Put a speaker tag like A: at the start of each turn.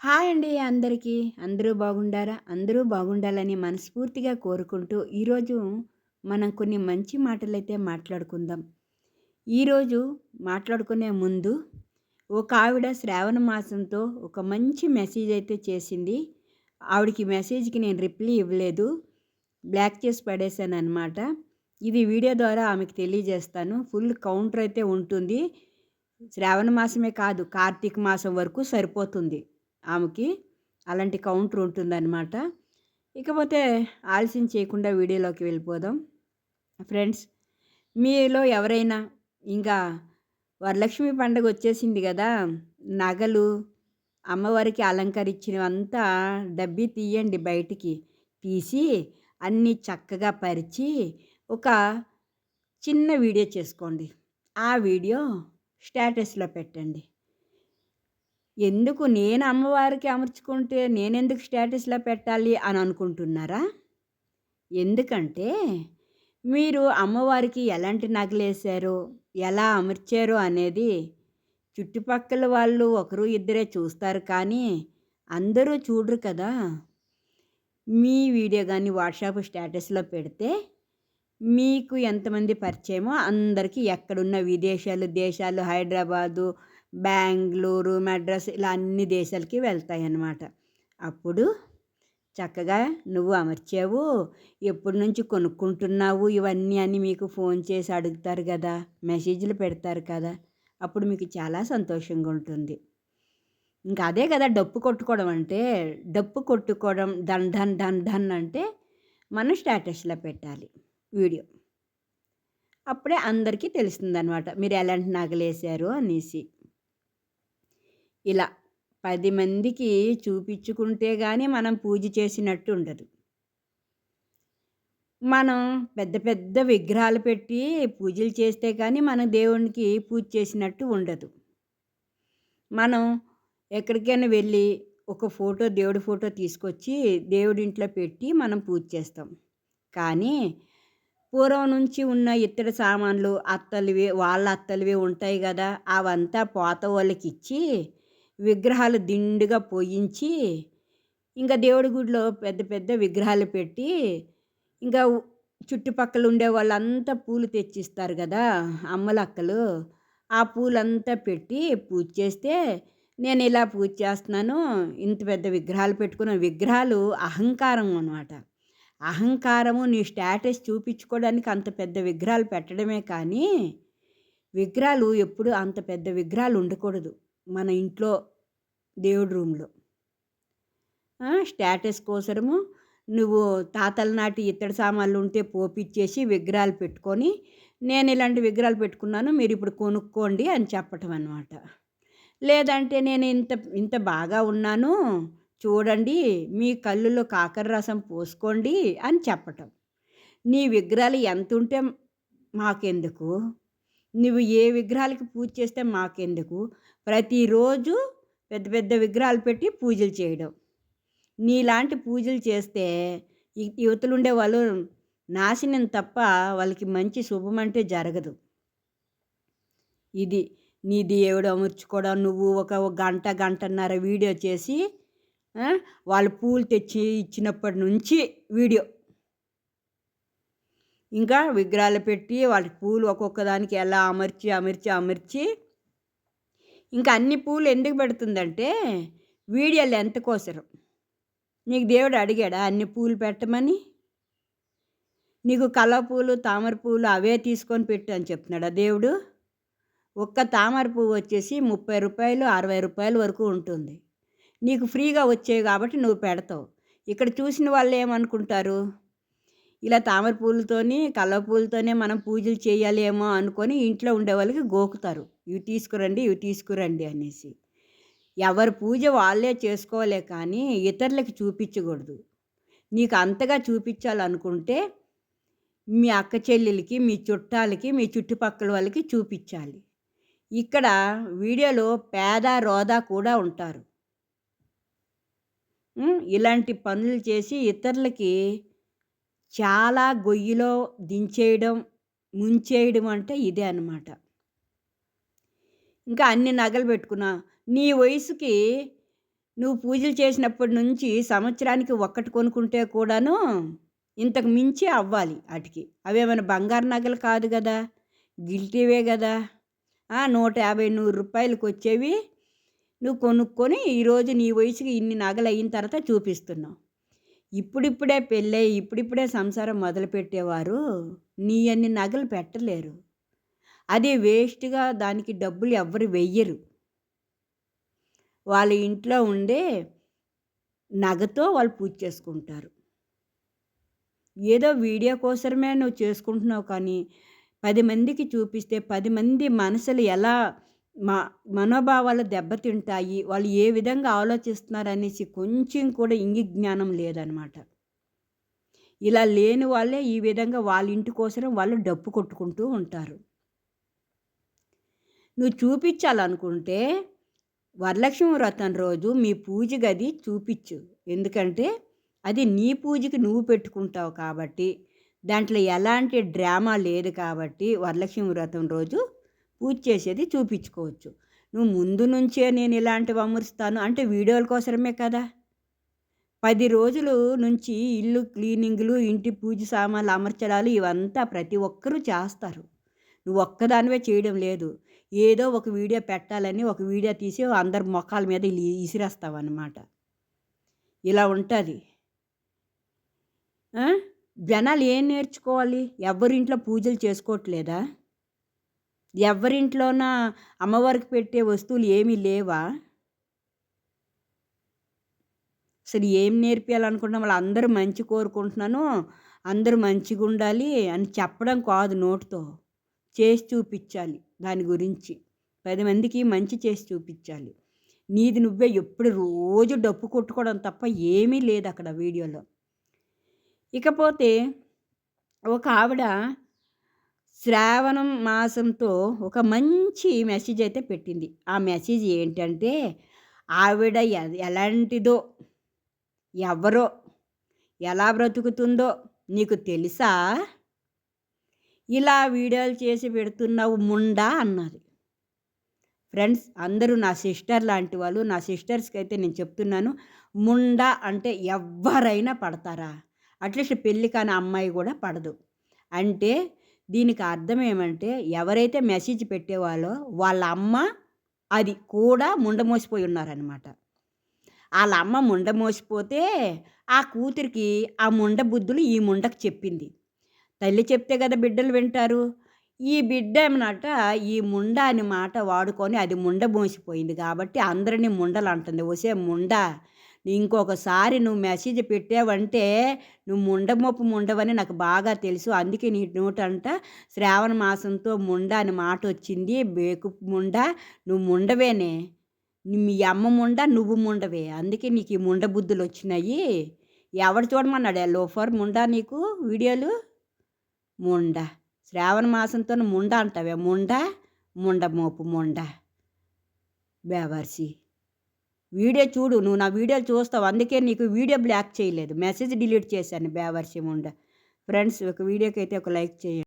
A: Hi అండి అందరికీ. అందరూ బాగుండారా? అందరూ బాగుండాలని మనస్ఫూర్తిగా కోరుకుంటూ, ఈరోజు మనం కొన్ని మంచి మాటలైతే మాట్లాడుకుందాం. ఈరోజు మాట్లాడుకునే ముందు, ఒక ఆవిడ శ్రావణ మాసంతో ఒక మంచి మెసేజ్ అయితే చేసింది. ఆవిడకి మెసేజ్‌కి నేను రిప్లై ఇవ్వలేదు. బ్లాక్ చేసి పడేశాననమాట. ఇది వీడియో ద్వారా ఆమెకు తెలియజేస్తాను. ఫుల్ కౌంటర్ అయితే ఉంటుంది. శ్రావణ మాసమే కాదు, కార్తీక మాసం వరకు సరిపోతుంది ఆమెకి. అలాంటి కౌంటర్ ఉంటుందన్నమాట. ఇకపోతే ఆలస్యం చేయకుండా వీడియోలోకి వెళ్ళిపోదాం. ఫ్రెండ్స్, మీలో ఎవరైనా ఇంకా వరలక్ష్మి పండగ వచ్చేసింది కదా నగలు, అమ్మవారికి అలంకరించినవంతా డబ్బి తీయండి బయటికి. తీసి అన్నీ చక్కగా పరిచి, ఒక చిన్న వీడియో చేసుకోండి. ఆ వీడియో స్టేటస్‌లో పెట్టండి. ఎందుకు నేను అమ్మవారికి అమర్చుకుంటే నేనెందుకు స్టేటస్‌లో పెట్టాలి అని అనుకుంటున్నారా? ఎందుకంటే, మీరు అమ్మవారికి ఎలాంటి నగలేశారో, ఎలా అమర్చారో అనేది చుట్టుపక్కల వాళ్ళు ఒకరు, ఇద్దరే చూస్తారు కానీ, అందరూ చూడరు కదా! మీ వీడియో కానీ వాట్సాప్ స్టేటస్‌లో పెడితే, మీకు ఎంతమంది పరిచయమో అందరికీ ఎక్కడున్న విదేశాలు, దేశాలు, హైదరాబాదు, బెంగళూరు మెడ్రస్ ఇలా అన్ని దేశాలకి వెళ్తాయన్నమాట. అప్పుడు చక్కగా నువ్వు అమర్చావు, ఎప్పటినుంచి కొనుక్కుంటున్నావు ఇవన్నీ అని మీకు ఫోన్ చేసి అడుగుతారు కదా మెసేజ్‌లు పెడతారు కదా! అప్పుడు మీకు చాలా సంతోషంగా ఉంటుంది. ఇంకా అదే కదా డప్పు కొట్టుకోవడం అంటే. డప్పు కొట్టుకోవడం ధన్ ధన్ ధన్ ధన్ అంటే మనం స్టేటస్‌లో పెట్టాలి వీడియో. అప్పుడే అందరికీ తెలుస్తుందనమాట. మీరు ఎలాంటి నగలేశారు అనేసి. ఇలా పది మందికి చూపించుకుంటే కానీ మనం పూజ చేసినట్టు ఉండదు. మనం పెద్ద పెద్ద విగ్రహాలు పెట్టి పూజలు చేస్తే కానీ మన దేవునికి పూజ చేసినట్టు ఉండదు. మనం ఎక్కడికైనా వెళ్ళి ఒక ఫోటో దేవుడి ఫోటో తీసుకొచ్చి దేవుడింట్లో పెట్టి మనం పూజ చేస్తాం. కానీ పూర్వం నుంచి ఉన్న ఇత్తడి సామాన్లు అత్తలివి, వాళ్ళ అత్తలివి ఉంటాయి కదా అవంతా పోత వాళ్ళకి ఇచ్చి విగ్రహాలు దిండుగా పోయించి, ఇంకా దేవుడి గుడిలో పెద్ద పెద్ద విగ్రహాలు పెట్టి, ఇంకా చుట్టుపక్కల ఉండే వాళ్ళంతా పూలు తెచ్చిస్తారు కదా అమ్మలక్కలు. ఆ పూలంతా పెట్టి పూజ చేస్తే, నేను ఇలా పూజ చేస్తున్నాను. ఇంత పెద్ద విగ్రహాలు పెట్టుకున్న విగ్రహాలు అహంకారం అనమాట. అహంకారము నీ స్టేటస్ చూపించుకోవడానికి అంత పెద్ద విగ్రహాలు పెట్టడమే కానీ, విగ్రహాలు ఎప్పుడు అంత పెద్ద విగ్రహాలు ఉండకూడదు. మన ఇంట్లో దేవుడి రూమ్‌లో. స్టేటస్ కోసరము నువ్వు తాతల నాటి ఇత్తడి సామాన్లు ఉంటే పోపిచ్చేసి విగ్రహాలు పెట్టుకొని, నేను ఇలాంటి విగ్రహాలు పెట్టుకున్నాను. మీరు ఇప్పుడు కొనుక్కోండి అని చెప్పటం అనమాట. లేదంటే నేను ఇంత ఇంత బాగా ఉన్నాను. చూడండి మీ కళ్ళులో కాకర రసం పోసుకోండి అని చెప్పటం. నీ విగ్రహాలు ఎంత ఉంటే మాకెందుకు? నువ్వు ఏ విగ్రహాలకి పూజ చేస్తే మాకెందుకు? ప్రతిరోజు పెద్ద పెద్ద విగ్రహాలు పెట్టి పూజలు చేయడం. నీలాంటి పూజలు చేస్తే యువతలుండే వాళ్ళు నాశనం తప్ప వాళ్ళకి మంచి శుభం అంటే జరగదు. ఇది. నీ దేవుడు అమర్చుకోవడం నువ్వు ఒక గంట, గంటన్నర వీడియో చేసి వాళ్ళు పూలు తెచ్చి ఇచ్చినప్పటి నుంచి వీడియో. ఇంకా విగ్రహాలు పెట్టి వాళ్ళకి పూలు ఒక్కొక్క దానికి ఎలా అమర్చి, అమర్చి, అమర్చి ఇంకా అన్ని పూలు ఎందుకు పెడుతుందంటే, వీడియో లెంత్ కోసరం. నీకు దేవుడు అడిగాడా అన్ని పూలు పెట్టమని? నీకు కలవ పూలు, తామర పూలు అవే తీసుకొని పెట్టు అని చెప్తున్నాడా దేవుడు? ఒక్క తామర పువ్వు వచ్చేసి ముప్పై రూపాయలు అరవై రూపాయల వరకు ఉంటుంది. నీకు ఫ్రీగా వచ్చేవి కాబట్టి నువ్వు పెడతావు. ఇక్కడ చూసిన వాళ్ళు ఏమనుకుంటారు? ఇలా తామర పూలతోని, కళ్ళ పూలతోనే మనం పూజలు చేయాలేమో అనుకొని ఇంట్లో ఉండేవాళ్ళకి గోకుతారు. ఇవి తీసుకురండి, ఇవి తీసుకురండి అనేసి. ఎవరి పూజ వాళ్ళే చేసుకోవాలే కానీ ఇతరులకి చూపించకూడదు. నీకు అంతగా చూపించాలనుకుంటే, మీ అక్క చెల్లెలకి, మీ చుట్టాలకి, మీ చుట్టుపక్కల వాళ్ళకి చూపించాలి. ఇక్కడ వీడియోలో పేద, రోదా కూడా ఉంటారు. ఇలాంటి పనులు చేసి ఇతరులకి చాలా గొయ్యిలో దించేయడం, ముంచేయడం అంటే ఇదే అనమాట. ఇంకా అన్ని నగలు పెట్టుకున్నా. నీ వయసుకి నువ్వు పూజలు చేసినప్పటి నుంచి సంవత్సరానికి ఒక్కటి కొనుక్కుంటే కూడాను ఇంతకు మించి అవ్వాలి వాటికి అవేమైనా బంగారు నగలు కాదు కదా గిల్టీవే కదా నూట యాభై నూరు రూపాయలకు వచ్చేవి నువ్వు కొనుక్కొని ఈరోజు నీ వయసుకి ఇన్ని నగలు అయిన తర్వాత చూపిస్తున్నావు ఇప్పుడిప్పుడే పెళ్ళై ఇప్పుడిప్పుడే సంసారం మొదలుపెట్టేవారు. నీ అన్ని నగలు పెట్టలేరు. అది వేస్ట్గా దానికి డబ్బులు ఎవ్వరు వెయ్యరు. వాళ్ళ ఇంట్లో ఉండే నగతో వాళ్ళు పూజ చేసుకుంటారు. ఏదో వీడియో కోసమే నువ్వు చేసుకుంటున్నావు కానీ పది మందికి చూపిస్తే పది మంది మనసులు ఎలా మా మనోభావాలు దెబ్బతింటాయి వాళ్ళు ఏ విధంగా ఆలోచిస్తున్నారు అనేసి కొంచెం కూడా ఇంగి జ్ఞానం లేదనమాట. ఇలా లేని వాళ్ళే ఈ విధంగా వాళ్ళ ఇంటి కోసం వాళ్ళు డప్పు కొట్టుకుంటూ ఉంటారు. నువ్వు చూపించాలనుకుంటే వరలక్ష్మి వ్రతం రోజు మీ పూజ గది చూపించు. ఎందుకంటే అది నీ పూజకి నువ్వు పెట్టుకుంటావు కాబట్టి దాంట్లో ఎలాంటి డ్రామా లేదు కాబట్టి వరలక్ష్మి వ్రతం రోజు పూజ చేసేది చూపించుకోవచ్చు. నువ్వు ముందు నుంచే నేను ఇలాంటివి అమరుస్తాను అంటే వీడియోల కోసమే కదా? పది రోజులు నుంచి ఇల్లు క్లీనింగ్లు ఇంటి పూజ సామాన్లు అమర్చడాలు ఇవంతా ప్రతి ఒక్కరూ చేస్తారు. నువ్వు ఒక్కదానివే చేయడం లేదు. ఏదో ఒక వీడియో పెట్టాలని ఒక వీడియో తీసి అందరి మొఖాల మీద ఇసిరేస్తావు అన్నమాట. ఇలా ఉంటుంది. జనాలు ఏం నేర్చుకోవాలి? ఎవరింట్లో పూజలు చేసుకోవట్లేదా? ఎవరింట్లోన అమ్మవారికి పెట్టే వస్తువులు ఏమీ లేవా? అసలు ఏం నేర్పించాలనుకుంటున్నా వాళ్ళు అందరూ మంచి కోరుకుంటున్నాను అందరూ మంచిగా ఉండాలి అని చెప్పడం కాదు నోటితో. చేసి చూపించాలి దాని గురించి. పది మందికి మంచి చేసి చూపించాలి. నీది నువ్వే ఎప్పుడు రోజు డప్పు కొట్టుకోవడం తప్ప ఏమీ లేదు అక్కడ వీడియోలో. ఇకపోతే ఒక ఆవిడ శ్రావణం మాసంతో ఒక మంచి మెసేజ్ అయితే పెట్టింది. ఆ మెసేజ్ ఏంటంటే ఆవిడ ఎలాంటిదో ఎవరో ఎలా బ్రతుకుతుందో నీకు తెలుసా? ఇలా వీడియోలు చేసి పెడుతున్నావు ముండా అన్నది ఫ్రెండ్స్ అందరూ నా సిస్టర్ లాంటి వాళ్ళు నా సిస్టర్స్కి అయితే నేను చెప్తున్నాను ముండా అంటే ఎవరైనా పడతారా? అట్లీస్ట్ పెళ్ళి కాని అమ్మాయి కూడా పడదు. అంటే దీనికి అర్థం ఏమంటే ఎవరైతే మెసేజ్ పెట్టేవాళ్ళో వాళ్ళ అమ్మ అది కూడా ముండమోసిపోయి ఉన్నారనమాట వాళ్ళ అమ్మ ముండమోసిపోతే ఆ కూతురికి ఆ ముండ బుద్ధులు ఈ ముండకు చెప్పింది. తల్లి చెప్తే కదా బిడ్డలు వింటారు. ఈ బిడ్డ ఏమన్నట ఈ ముండ అని మాట వాడుకొని అది ముండ మోసిపోయింది కాబట్టి అందరినీ ముండలు అంటుంది. వసే ముండ ఇంకొకసారి నువ్వు మెసేజ్ పెట్టావంటే నువ్వు ముండమొప్పు ముండవని నాకు బాగా తెలుసు. అందుకే నీ నోటంట శ్రావణ మాసంతో ముండ అని మాట వచ్చింది. బేకు ముండ నువ్వు ముండవేనే. మీ అమ్మ ముండ నువ్వు ముండవే. అందుకే నీకు ఈ ముండ బుద్ధులు వచ్చినాయి. ఎవడు చూడమన్నాడు? లోఫర్ ముండ నీకు వీడియోలు? ముండ. శ్రావణ మాసంతో ముండ అంటావే. ముండ ముండ మోపు ముండ. బేవర్సి. వీడియో చూడు నువ్వు నా వీడియోలు చూస్తావు. అందుకే నీకు వీడియో బ్లాక్ చేయలేదు. మెసేజ్ డిలీట్ చేశాను బేవర్సి ఉండ ఫ్రెండ్స్ ఒక వీడియోకి అయితే ఒక లైక్ చేయండి.